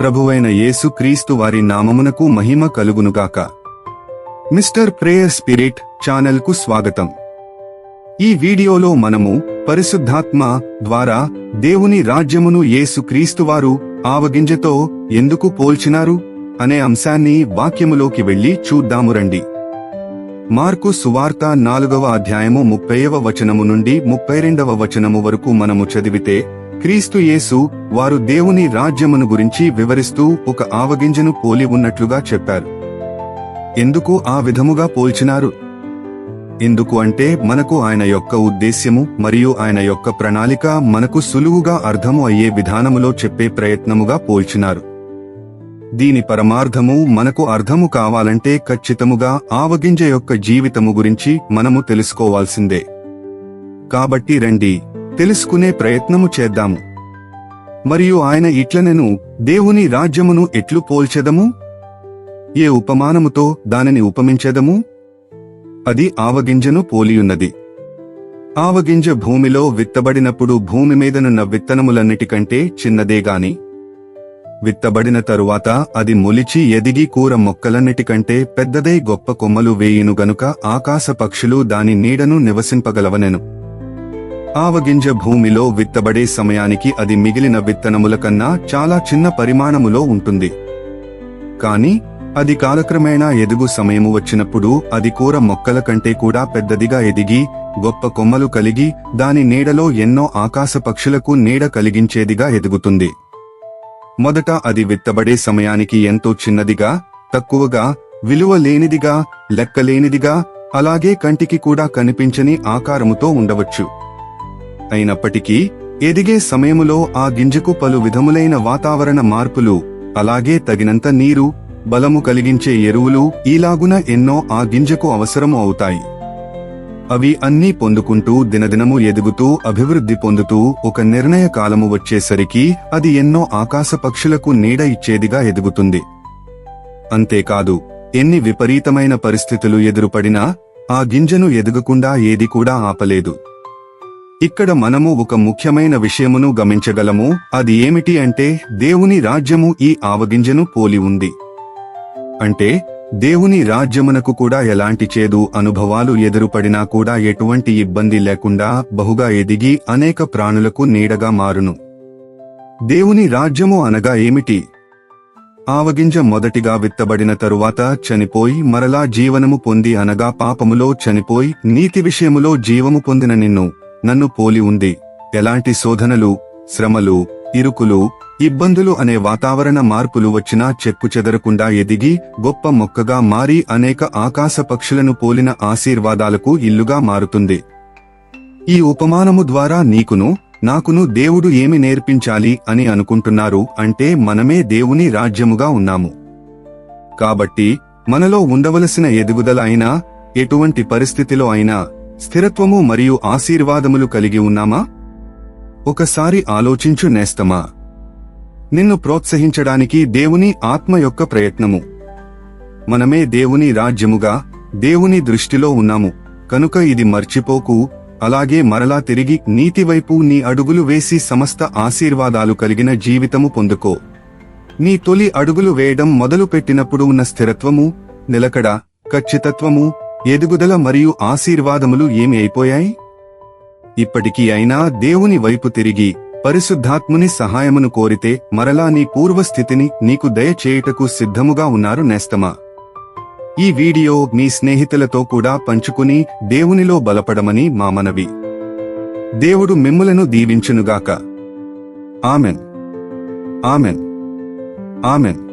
ప్రభువైన యేసు క్రీస్తు వారి నామమునకు మహిమ కలుగునుగాక. మిస్టర్ ప్రేయర్ స్పిరిట్ ఛానల్కు స్వాగతం. ఈ వీడియోలో మనము పరిశుద్ధాత్మ ద్వారా దేవుని రాజ్యమును యేసు క్రీస్తువారు ఆవగింజతో ఎందుకు పోల్చినారు అనే అంశాన్ని వాక్యములోకి వెళ్ళి చూద్దాము రండి. మార్కు సువార్త నాలుగవ అధ్యాయము ముప్పైవ వచనము నుండి ముప్పై రెండవ వచనము వరకు మనము చదివితే క్రీస్తు యేసు వారు దేవుని రాజ్యమును గురించి వివరిస్తూ ఒక ఆవగింజను పోలి ఉన్నట్లుగా చెప్పారు. ఎందుకు ఆ విధముగా పోల్చినారు? ఎందుకు అంటే మనకు ఆయన యొక్క ఉద్దేశ్యము మరియు ఆయన యొక్క ప్రణాళిక మనకు సులువుగా అర్థము అయ్యే విధానములో చెప్పే ప్రయత్నముగా పోల్చినారు. దీని పరమార్థము మనకు అర్థము కావాలంటే ఖచ్చితముగా ఆవగింజ యొక్క జీవితము గురించి మనము తెలుసుకోవాల్సిందే. కాబట్టి రండి తెలుసుకునే ప్రయత్నము చేద్దాము. మరియు ఆయన ఇట్లనెను దేవుని రాజ్యమును ఎట్లు పోల్చెదము? ఏ ఉపమానముతో దానిని ఉపమించెదము? అది ఆవగింజను పోలియున్నది. ఆవగింజ భూమిలో విత్తబడినప్పుడు భూమి మీదనున్న విత్తనములన్నిటికంటే చిన్నదేగాని విత్తబడిన తరువాత అది మొలిచి ఎదిగి కూర మొక్కలన్నిటికంటే పెద్దదై గొప్ప కొమ్మలు వేయును గనుక ఆకాశ పక్షులు దాని నీడను నివసింపగలవనెను. ఆవగింజ భూమిలో విత్తబడే సమయానికి అది మిగిలిన విత్తనముల కన్నా చాలా చిన్న పరిమాణములో ఉంటుంది. కాని అది కాలక్రమేణా ఎదుగు సమయము వచ్చినప్పుడు అది కూర మొక్కల కంటే కూడా పెద్దదిగా ఎదిగి గొప్ప కొమ్మలు కలిగి దాని నీడలో ఎన్నో ఆకాశ పక్షులకు నీడ కలిగించేదిగా ఎదుగుతుంది. మొదట అది విత్తబడే సమయానికి ఎంతో చిన్నదిగా తక్కువగా విలువ లేనిదిగా లెక్కలేనిదిగా అలాగే కంటికి కూడా కనిపించని ఆకారముతో ఉండవచ్చు. అయినప్పటికీ ఎదిగే సమయములో ఆ గింజకు పలు విధములైన వాతావరణ మార్పులు అలాగే తగినంత నీరు బలము కలిగించే ఎరువులు ఈలాగున ఎన్నో ఆ గింజకు అవసరము అవుతాయి. అవి అన్నీ పొందుకుంటూ దినదినము ఎదుగుతూ అభివృద్ధి పొందుతూ ఒక నిర్ణయ కాలము వచ్చేసరికి అది ఎన్నో ఆకాశ పక్షులకు నీడ ఇచ్చేదిగా ఎదుగుతుంది. అంతేకాదు ఎన్ని విపరీతమైన పరిస్థితులు ఎదురుపడినా ఆ గింజను ఎదుగకుండా ఏది కూడా ఆపలేదు. ఇక్కడ మనము ఒక ముఖ్యమైన విషయమును గమనించగలము అది ఏమిటి అంటే దేవుని రాజ్యము ఈ ఆవగింజను పోలి ఉంది. అంటే దేవుని రాజ్యమునకు కూడా ఎలాంటి చేదు అనుభవాలు ఎదురుపడినా కూడా ఎటువంటి ఇబ్బంది లేకుండా బహుగా ఎదిగి అనేక ప్రాణులకు నీడగా మారును. దేవుని రాజ్యము అనగా ఏమిటి? ఆవగింజ మొదటిగా విత్తబడిన తరువాత చనిపోయి మరలా జీవనము పొంది అనగా పాపములో చనిపోయి నీతి విషయములో జీవము పొందిన నిన్ను. నన్ను పోలి ఉంది ఎలాంటి శోధనలు శ్రమలు ఇరుకులు ఇబ్బందులు అనే వాతావరణ మార్పులు వచ్చినా చెక్కు చెదరకుండా ఎదిగి గొప్ప మొక్కగా మారి అనేక ఆకాశ పక్షులను పోలిన ఆశీర్వాదాలకు ఇల్లుగా మారుతుంది. ఈ ఉపమానము ద్వారా నీకును నాకును దేవుడు ఏమి నేర్పించాలి అని అనుకుంటున్నారు అంటే మనమే దేవుని రాజ్యముగా ఉన్నాము. కాబట్టి మనలో ఉండవలసిన ఎదుగుదల అయినా ఎటువంటి పరిస్థితిలో అయినా స్థిరత్వము మరియు ఆశీర్వాదములు కలిగి ఉన్నామా? ఒకసారి ఆలోచించు నేస్తమా. నిన్ను ప్రోత్సహించడానికి దేవుని ఆత్మ యొక్క ప్రయత్నము. మనమే దేవుని రాజ్యముగా దేవుని దృష్టిలో ఉన్నాము. కనుక ఇది మర్చిపోకు అలాగే మరలా తిరిగి నీతి వైపు నీ అడుగులు వేసి సమస్త ఆశీర్వాదాలు కలిగిన జీవితము పొందుకో. నీ తొలి అడుగులు వేయడం మొదలుపెట్టినప్పుడు ఉన్న స్థిరత్వము నిలకడ ఖచ్చితత్వము ఎదుగుదల మరియు ఆశీర్వాదములు ఏమి అయిపోయాయి? ఇప్పటికీ అయినా దేవుని వైపు తిరిగి పరిశుద్ధాత్ముని సహాయమును కోరితే మరలా నీ పూర్వస్థితిని నీకు దయచేయుటకు సిద్ధముగా ఉన్నారు నేస్తమా? ఈ వీడియో మీ స్నేహితులతో కూడా పంచుకుని దేవునిలో బలపడమని మా మనవి. దేవుడు మిమ్ములను దీవించునుగాక. ఆమెన్. ఆమెన్. ఆమెన్.